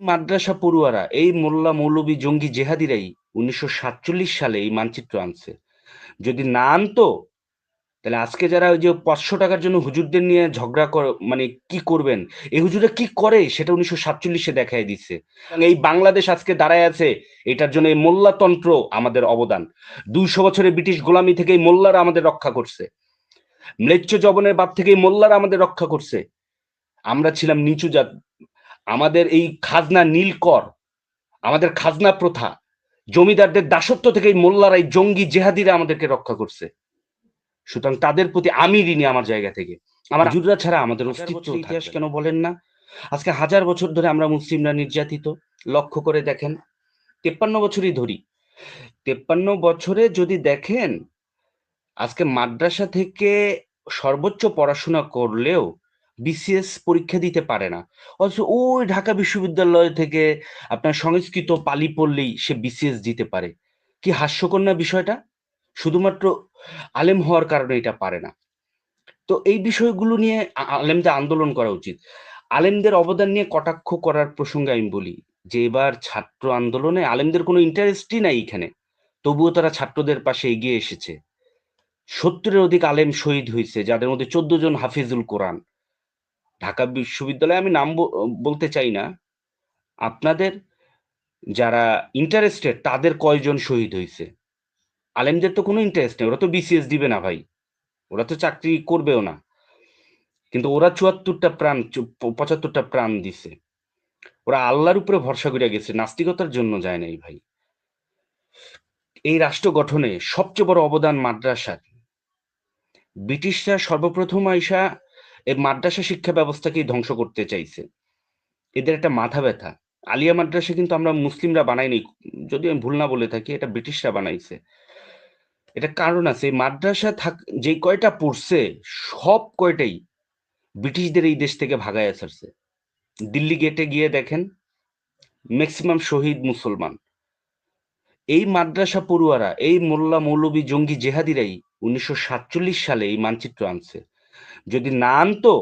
মাদ্রাসা পড়ুয়ারা, এই মোল্লা মৌলবী জঙ্গি জেহাদিরাই উনিশশো সাতচল্লিশ সালে এই মানচিত্র আনছে। যদি না আনতো, তাহলে আজকে যারা ওই যে পাঁচশো টাকার জন্য হুজুরদের নিয়ে ঝগড়া কর মানে কি করবেন? এই হুজুরা কি করে? সেটা উনিশশো সাতচল্লিশে দেখাই দিচ্ছে। এই বাংলাদেশ আজকে দাঁড়ায় আছে, এটার জন্য এই মোল্লাতন্ত্র আমাদের অবদান। দুইশো বছরের ব্রিটিশ গোলামি থেকে মোল্লারা আমাদের রক্ষা করছে। ম্লেচ্ছ জবনের বাদ থেকে মোল্লারা আমাদের রক্ষা করছে। আমরা ছিলাম নিচু জাত আমাদের এই খাজনা নীল কর আমাদের খাজনা প্রথা জমিদারদের দাসত্ব থেকে এই মোল্লারা এই জঙ্গি জেহাদিরা আমাদেরকে রক্ষা করছে। সুতরাং তাদের প্রতি আমি ঋণী আমার জায়গা থেকে। আমার হুজুররা ছাড়া আমাদের অস্তিত্ব ইতিহাস কেন বলেন না? আজকে হাজার বছর ধরে আমরা মুসলিমরা নির্যাতিত। লক্ষ্য করে দেখেন তেপ্পান্ন বছরই ধরি। তেপ্পান্ন বছরে যদি দেখেন আজকে মাদ্রাসা থেকে সর্বোচ্চ পড়াশোনা করলেও বিসিএস পরীক্ষা দিতে পারে না। অথচ ওই ঢাকা বিশ্ববিদ্যালয় থেকে আপনার সংস্কৃত পালি পড়লেই সে বিসিএস দিতে পারে। কি হাস্যকর না বিষয়টা? শুধুমাত্র আলেম হওয়ার কারণে এটা পারে না। তো এই বিষয়গুলো নিয়ে আলেমদের আন্দোলন করা উচিত। আলেমদের অবদান নিয়ে কটাক্ষ করার প্রসঙ্গে আমি বলি যে, এবার ছাত্র আন্দোলনে আলেমদের কোনো ইন্টারেস্টই নাই এখানে। তবুও তারা ছাত্রদের পাশে এগিয়ে এসেছে। সত্তরের অধিক আলেম শহীদ হয়েছে যাদের মধ্যে চোদ্দ জন হাফিজুল কোরআন। ঢাকা বিশ্ববিদ্যালয়ে আমি নাম বলতে চাই না। আপনাদের যারা ইন্টারেস্টেড তাদের কয়জন শহীদ হয়েছে? আলেমদের তো কোনো ইন্টারেস্ট নেই, ওরা তো বিসিএস দিবে না ভাই। ওরা তো চাকরি করবেও না। কিন্তু ওরা চুয়াত্তরটা প্রাণ পঁচাত্তরটা প্রাণ দিছে। ওরা আল্লাহর উপরে ভরসা করে গেছে, নাস্তিকতার জন্য যায় নাই ভাই। এই রাষ্ট্র গঠনে সবচেয়ে বড় অবদান মাদ্রাসার। ব্রিটিশরা সর্বপ্রথম আইসা এই মাদ্রাসা শিক্ষা ব্যবস্থাকেই ধ্বংস করতে চাইছে। এদের একটা মাথা ব্যথা। আলিয়া মাদ্রাসা কিন্তু আমরা মুসলিমরা বানাইনি যদি আমি ভুল না বলে থাকি, এটা ব্রিটিশরা বানাইছে। এটা কারণ আছে, মাদ্রাসা থাক যে কয়টা পড়ছে, সব কয়টাই ব্রিটিশদের এই দেশ থেকে ভাগায় ছাড়ছে। দিল্লি গেটে গিয়ে দেখেন ম্যাক্সিমাম শহীদ মুসলমান। এই মাদ্রাসা পড়ুয়ারা, এই মোল্লা মৌলবী জঙ্গি জেহাদিরাই উনিশশো সাতচল্লিশ সালে এই মানচিত্র আনছে। যদি না আনতো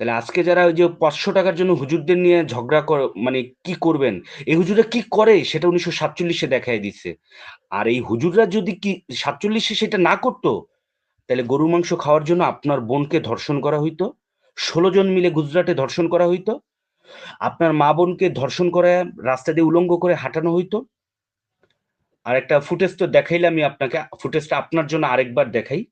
তাহলে আজকে যারা ওই যে পাঁচশো টাকার জন্য হুজুরদের নিয়ে ঝগড়া কর মানে কি করবেন? এই হুজুরা কি করে? সেটা উনিশশো সাতচল্লিশে দেখাই দিচ্ছে। আর এই হুজুররা যদি কি সাতচল্লিশে সেটা না করতো, তাহলে গরু মাংস খাওয়ার জন্য আপনার বোনকে ধর্ষণ করা হইতো, ষোলো জন মিলে গুজরাটে ধর্ষণ করা হইতো, আপনার মা বোনকে ধর্ষণ করে রাস্তা দিয়ে উলঙ্গ করে হাঁটানো হইতো। আর একটা ফুটেজ তো দেখাইলে আমি আপনাকে, ফুটেজটা আপনার জন্য আরেকবার দেখাই।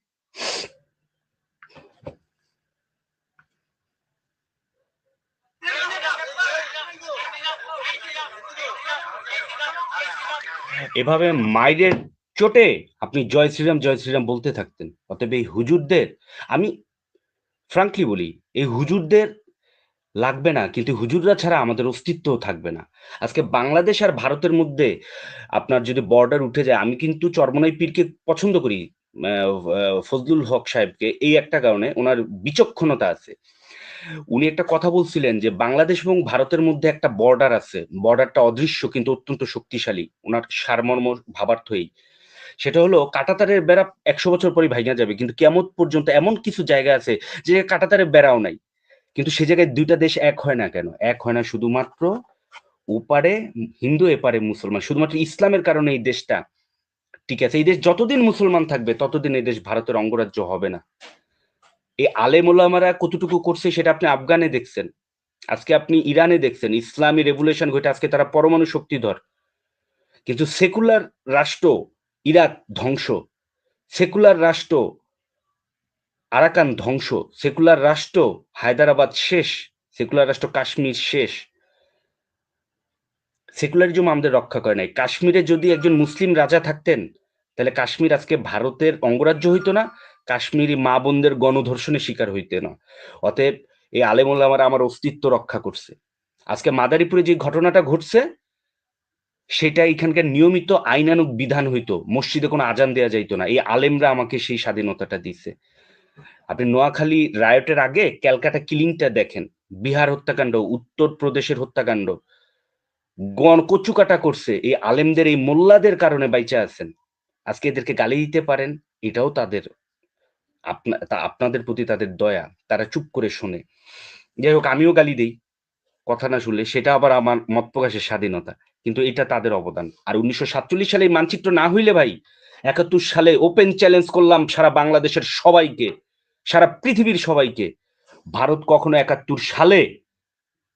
এভাবে মায়ের চোটে আপনি জয় শ্রীরাম জয় শ্রীরাম বলতে থাকতেন। অতএব এই হুজুরদের, আমি ফ্রাঙ্কলি বলি, এই হুজুরদের লাগবে না, কিন্তু হুজুররা ছাড়া আমাদের অস্তিত্বও থাকবে না। আজকে বাংলাদেশ আর ভারতের মধ্যে আপনার যদি বর্ডার উঠে যায়, আমি কিন্তু চরমনাই পীরকে পছন্দ করি ফজলুল হক সাহেবকে। এই একটা কারণে ওনার বিচক্ষণতা আছে। উনি একটা কথা বলছিলেন যে বাংলাদেশ এবং ভারতের মধ্যে একটা বর্ডার আছে। বর্ডারটা অদৃশ্য কিন্তু অত্যন্ত শক্তিশালী। ওনার সারমর্ম ভাবার্থই। সেটা হলো কাটাতারের বেড়া একশো বছর পরে ভাইঙা যাবে, কিন্তু কেমন পর্যন্ত এমন কিছু জায়গা আছে যে কাটাতারের বেড়াও নাই। কিন্তু সে জায়গায় দুইটা দেশ এক হয় না কেন? এক হয় না শুধুমাত্র ওপারে, হিন্দু এপারে মুসলমান। শুধুমাত্র ইসলামের কারণে এই দেশটা ঠিক আছে। এই দেশ যতদিন মুসলমান থাকবে, ততদিন এই দেশ ভারতের অঙ্গরাজ্য হবে না। এই আলেম ওলামারা কতটুকু করছে সেটা আপনি আফগানে দেখছেন। আজকে আপনি ইরানে দেখছেন, ইসলামী রেভুলেশন ঘটে, আজকে তারা পরমাণু শক্তিধর। কিন্তু সেকুলার রাষ্ট্র ইরাক ধ্বংস, সেকুলার রাষ্ট্র আরাকান ধ্বংস, সেকুলার রাষ্ট্র হায়দ্রাবাদ শেষ, সেকুলার রাষ্ট্র কাশ্মীর শেষ। সেকুলারিজম আমাদের রক্ষা করে নাই। কাশ্মীরে যদি একজন মুসলিম রাজা থাকতেন, তাহলে কাশ্মীর আজকে ভারতের অঙ্গরাজ্য হইতো না কাশ্মীরি মা বোনদের গণধর্ষণের শিকার হইতে না অতএব এই আলেমুল্লামারা আমার অস্তিত্ব রক্ষা করছে। আজকে মাদারীপুরে যে ঘটনাটা ঘটছে, সেটা এখানকার নিয়মিত আইনানুক বিধান হইতো, মসজিদে কোনো আজান দেওয়া যাইতো না। এই আলেমরা আমাকে সেই স্বাধীনতাটা দিছে। আপনি নোয়াখালী রায়টের আগে ক্যালকাটা কিলিংটা দেখেন। বিহার হত্যাকাণ্ড উত্তর প্রদেশের হত্যাকাণ্ড। গণ কচুকাটা করছে। এই আলেমদের, এই মোল্লাদের কারণে বাইচা আছেন। আজকে এদেরকে গালি দিতে পারেন, এটাও তাদের আপনা- তা আপনাদের প্রতি তাদের দয়া, তারা চুপ করে শোনে। যাই হোক, আমিও গালি দেই, কথা না শুনলে। সেটা আবার আমার মত প্রকাশের স্বাধীনতা, কিন্তু এটা তাদের অবদান। আর উনিশশো সাতচল্লিশ সালে মানচিত্র না হইলে ভাই, একাত্তর সালে ওপেন চ্যালেঞ্জ করলাম সারা বাংলাদেশের সবাইকে, সারা পৃথিবীর সবাইকে। ভারত কখনো একাত্তর সালে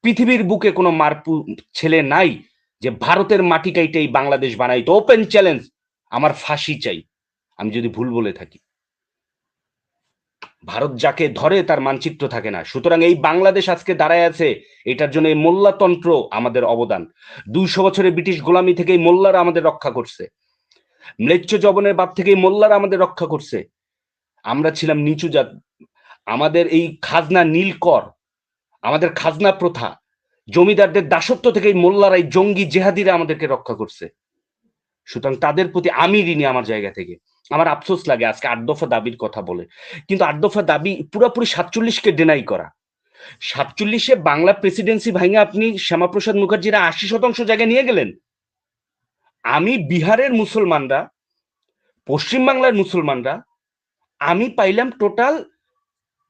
পৃথিবীর বুকে কোনো মারপু, ছেলে নাই যে ভারতের মাটি কাইটে এই বাংলাদেশ বানাইতো। ওপেন চ্যালেঞ্জ, আমার ফাঁসি চাই। আমি যদি ভুল বলে থাকি। ভারত যাকে ধরে তার মানচিত্র থাকে না। সুতরাং এই বাংলাদেশ আজকে দাঁড়ায় আছে, এটার জন্য এই মোল্লাতন্ত্র আমাদের অবদান। দুইশো বছরের ব্রিটিশ গোলামি থেকে মোল্লারা আমাদের রক্ষা করছে। ম্লেচ্ছ জবনের বাদ থেকে মোল্লারা আমাদের রক্ষা করছে। আমরা ছিলাম নিচু জাত আমাদের এই খাজনা নীল কর আমাদের খাজনা প্রথা, জমিদারদের দাসত্ব থেকে মোল্লারা এই জঙ্গি জেহাদিরা আমাদেরকে রক্ষা করছে। সুতরাং তাদের প্রতি আমি ঋণী আমার জায়গা থেকে। আমার আফসোস লাগে আজকে আট দফা দাবির কথা বলে। কিন্তু আট দফা দাবি পুরোপুরি সাতচল্লিশকে ডেনাই করা। সাতচল্লিশে বাংলা প্রেসিডেন্সি ভাঙে আপনি শ্যামাপ্রসাদ মুখার্জিরা আশি শতাংশ জায়গায় নিয়ে গেলেন। আমি বিহারের মুসলমানরা, পশ্চিমবাংলার মুসলমানরা, আমি পাইলাম টোটাল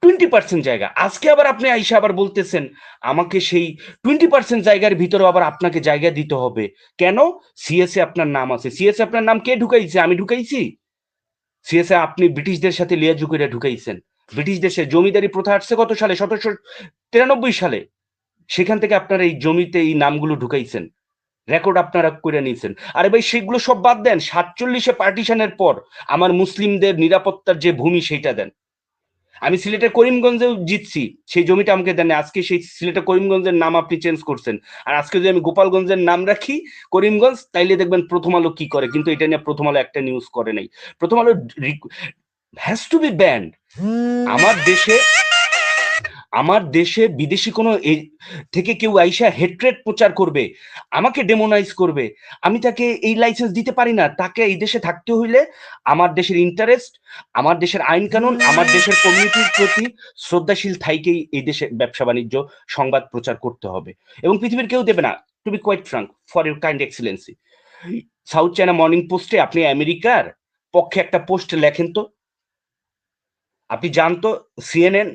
টোয়েন্টি পার্সেন্ট জায়গা। আজকে আবার আপনি আইসা আবার বলতেছেন, আমাকে সেই টোয়েন্টি পার্সেন্ট জায়গার ভিতরে আবার আপনাকে জায়গা দিতে হবে। কেন? সিএসএ আপনার নাম আছে। সিএসএ আপনার নাম কে ঢুকাইছে? আমি ঢুকাইছি? সিএসএ আপনি ব্রিটিশদের সাথে লিয়াজু করে ঢুকাইছেন। ব্রিটিশ দেশে জমিদারি প্রথা আসছে কত সালে? সতেরোশো তিরানব্বই সালে। সেখান থেকে আপনারা এই জমিতে এই নামগুলো ঢুকাইছেন। রেকর্ড আপনারা করে নিয়েছেন আরে ভাই, সেগুলো সব বাদ দেন। সাতচল্লিশে পার্টিশনের পর আমার মুসলিমদের নিরাপত্তার যে ভূমি, সেইটা দেন। আমি সিলেটের করিমগঞ্জেও জিতছি। সেই জমিটা আমাকে দেন আজকে সেই সিলেটের করিমগঞ্জের নাম আপনি চেঞ্জ করছেন। আর আজকে যদি আমি গোপালগঞ্জের নাম রাখি করিমগঞ্জ তাইলে দেখবেন প্রথম আলো কি করে? কিন্তু এটা নিয়ে প্রথম আলো একটা নিউজ করে নাই। প্রথম আলো হ্যাজ টু বি ব্যান্ড আমার দেশে আমার দেশে বিদেশি কোনো থেকে কেউ আইসা হেট্রেট প্রচার করবে, আমাকে ডেমোনাইজ করবে, আমি তাকে এই লাইসেন্স দিতে পারি না, তাকে এই দেশে থাকতে হইলে আমার দেশের ইন্টারেস্ট আমার দেশের আইন কানুন, আমার দেশের কমিউনিটির প্রতি শ্রদ্ধাশীল থাইকেই এই দেশে ব্যবসা বাণিজ্য, সংবাদ প্রচার করতে হবে। এবং পৃথিবীর কেউ দেবে না to be quite frank for your kind excellency South China Morning পোস্টে আপনি আমেরিকার পক্ষে একটা পোস্ট লেখেন তো? আপনি জানতো সিএনএন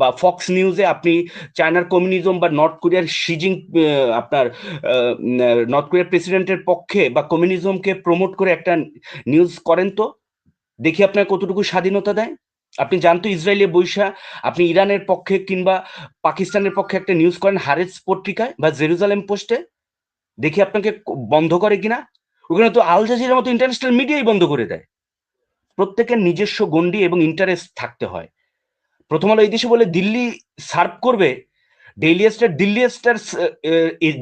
বা ফক্স নিউজে আপনি চায়নার কমিউনিজম বা নর্থ কোরিয়ার সিজিং আপনার নর্থ কোরিয়ার প্রেসিডেন্টের পক্ষে বা কমিউনিজমকে প্রমোট করে একটা নিউজ করেন তো? দেখি আপনার কতটুকু স্বাধীনতা দেয়। আপনি জানতো ইসরায়েলে বৈশা, আপনি ইরানের পক্ষে কিংবা পাকিস্তানের পক্ষে একটা নিউজ করেন হারেজ পত্রিকায় বা জেরুজালেম পোস্টে দেখি আপনাকে বন্ধ করে কিনা। ওখানে তো আল জাজিরার মতো ইন্টারন্যাশনাল মিডিয়াই বন্ধ করে দেয়। প্রত্যেকের নিজস্ব গন্ডি এবং ইন্টারেস্ট থাকতে হয়। প্রথম আলো এই দেশে বলে দিল্লি সার্ভ করবে ডেইলি স্টার দিল্লি স্টার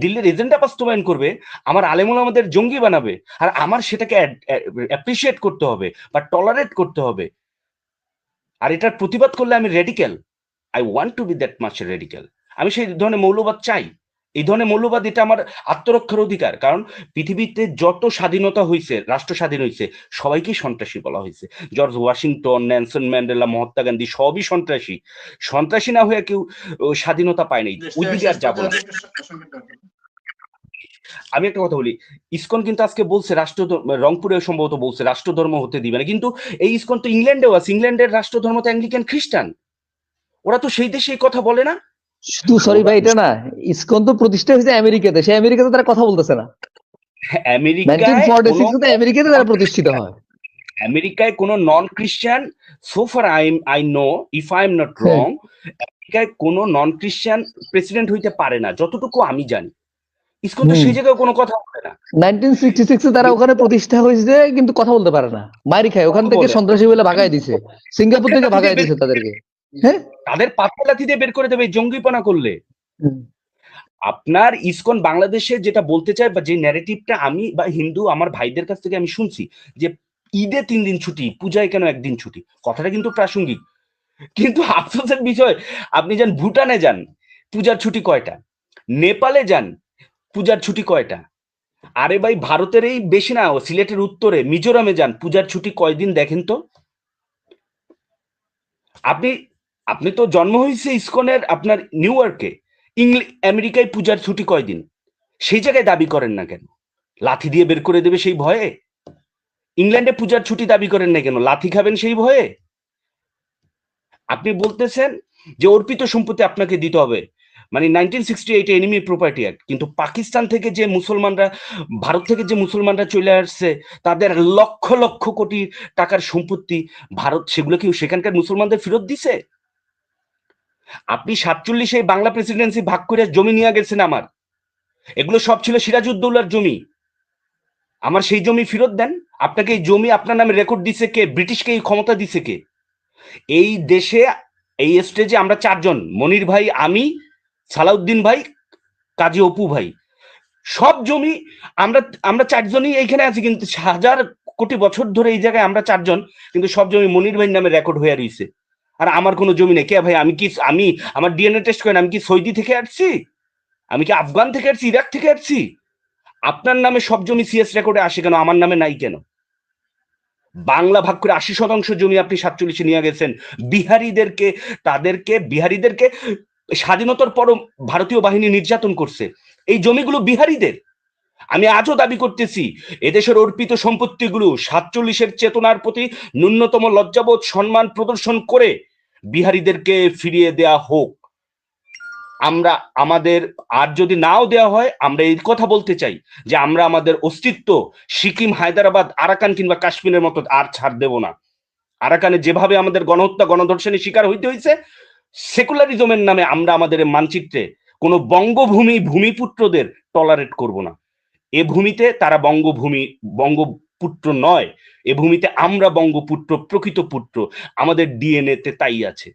দিল্লির এজেন্ডা বাস্তবায়ন করবে, আমার আলেমুল আমাদের জঙ্গি বানাবে, আর আমার সেটাকে অ্যাপ্রিসিয়েট করতে হবে বা টলারেট করতে হবে। আর এটার প্রতিবাদ করলে আমি radical I want to be that much radical আমি সেই ধরনের মৌলবাদ চাই। এই ধরনের মৌলবাদ এটা আমার আত্মরক্ষার অধিকার। কারণ পৃথিবীতে যত স্বাধীনতা হয়েছে রাষ্ট্র স্বাধীন হয়েছে সবাইকেই সন্ত্রাসী বলা হয়েছে George Washington Nelson Mandela Mahatma Gandhi সবই সন্ত্রাসী। সন্ত্রাসী না হয়ে কেউ স্বাধীনতা পায় নাই। ওইদিকে আর যাব না। আমি একটা কথা বলি ইসকন কিন্তু আজকে বলছে রাষ্ট্র রংপুরে সম্ভবত বলছে রাষ্ট্রধর্ম হতে দিবে না। কিন্তু এই ইসকন তো ইংল্যান্ডেও আছে ইংল্যান্ডের রাষ্ট্রধর্ম তো অ্যাংলিকান খ্রিস্টান ওরা তো সেই দেশে এই কথা বলে না। শুধু সরি ভাই এটা না ইসকন তো প্রতিষ্ঠা হয়েছে আমেরিকাতে সেই আমেরিকাতে তারা কথা বলতেছে না। আমেরিকাতে তারা প্রতিষ্ঠিত হয়। আমেরিকায় কোনো non Christian so far I I know if I am not wrong আমেরিকায় কোনো নন খ্রিস্টান প্রেসিডেন্ট হইতে পারে না যতটুকু আমি জানি। ইসকন তো সেই জায়গায় কোনো কথা বলে না। নাইনটিন সিক্সটি সিক্সে তারা ওখানে প্রতিষ্ঠা হয়েছে কিন্তু কথা বলতে পারে না। মারি খায় ওখান থেকে সন্ত্রাসী বলে ভাগাই দিছে। সিঙ্গাপুর থেকে ভাগাই দিছে তাদেরকে। হ্যাঁ? তাদের লাথি দিয়ে বের করে দেবে জঙ্গিপনা করলে। আপনার ইসকন বাংলাদেশে যেটা বলতে চায় বা যে ন্যারেটিভটা আমি বা হিন্দু আমার ভাইদের কাছ থেকে আমি শুনছি যে ঈদে তিন দিন ছুটি পূজায় কেন একদিন ছুটি? কথাটা কিন্তু প্রাসঙ্গিক। কিন্তু আফসোসের বিষয় আপনি যান ভুটানে যান পূজার ছুটি কয়টা? নেপালে যান পূজার ছুটি কয়টা? আরে ভাই ভারতের এই বেশি না ও সিলেটের উত্তরে মিজোরামে যান পূজার ছুটি কয়দিন দেখেন তো? আপনি আপনি তো জন্ম হয়েছে ইসকনের আপনার নিউ ইয়র্কে আমেরিকায় পূজার ছুটি কয়দিন? সেই জায়গায় দাবি করেন না কেন? লাথি দিয়ে বের করে দেবে সেই ভয়ে? ইংল্যান্ডে পূজার ছুটি দাবি করেন না কেন? লাথি খাবেন সেই ভয়ে? আপনি বলতেছেন যে অর্পিত সম্পত্তি আপনাকে দিতে হবে। মানে nineteen sixty eight enemy property act কিন্তু পাকিস্তান থেকে যে মুসলমানরা, ভারত থেকে যে মুসলমানরা চলে আসছে, তাদের লক্ষ লক্ষ কোটি টাকার সম্পত্তি ভারত, সেগুলো কি সেখানকার মুসলমানদের ফেরত দিছে? আপনি সাতচল্লিশে বাংলা প্রেসিডেন্সি ভাগ করে জমি নিয়ে গেছেন আমার। এগুলো সব ছিল সিরাজউদ্দৌলার জমি। আমার সেই জমি ফেরত দেন। আপনাকে এই জমি আপনার নামে রেকর্ড দিছে কে? ব্রিটিশকে এই ক্ষমতা দিছে কে? এই দেশে, এই স্টেজে আমরা চারজন। মনির ভাই, আমি, সালাউদ্দিন ভাই, কাজী অপু ভাই। সব জমি আমরা আমরা চারজনই এইখানে আছি, কিন্তু হাজার কোটি বছর ধরে এই জায়গায় আমরা চারজন, কিন্তু সব জমি মনির ভাইয়ের নামে রেকর্ড হয়ে রয়েছে আর আমার কোনো জমি নেই। কে ভাই, আমি কি, আমি আমার ডিএনএ টেস্ট করেন, আমি কি সৌদি থেকে আসছি? আমি কি আফগান থেকে আসছি, ইরাক থেকে আসছি? আপনার নামে সব জমি সিএস রেকর্ডে আসে কেন? আমার নামে নাই কেন? বাংলা ভাগ করে আশি শতাংশ জমি আপনি সাতচল্লিশে নিয়ে গেছেন। বিহারীদেরকে, তাদেরকে, বিহারীদেরকে স্বাধীনতার পরও ভারতীয় বাহিনী নির্যাতন করছে। এই জমিগুলো বিহারীদের। আমি আজও দাবি করতেছি, এদেশের অর্পিত সম্পত্তিগুলো সাতচল্লিশের চেতনার প্রতি ন্যূনতম লজ্জাবোধ সম্মান প্রদর্শন করে বিহারীদেরকে ফিরিয়ে দেয়া হোক। আমরা, আমাদের আর যদি নাও দেওয়া হয়, আমরা এই কথা বলতে চাই যে আমরা আমাদের অস্তিত্ব সিকিম, হায়দ্রাবাদ, আরাকান কিংবা কাশ্মীরের মতো আর ছাড় দেব না। আরাকানে যেভাবে আমাদের গণহত্যা, গণধর্ষণের শিকার হইতে হয়েছে সেকুলারিজমের নামে আমরা আমাদের মানচিত্রে কোনো বঙ্গভূমি, ভূমিপুত্রদের টলারেট করব না। এ ভূমিতে তারা বঙ্গভূমি, বঙ্গপুত্র নয়। এ ভূমিতে আমরা বঙ্গপুত্র, প্রকৃত পুত্র। আমাদের ডিএনএ তে তাই আছে।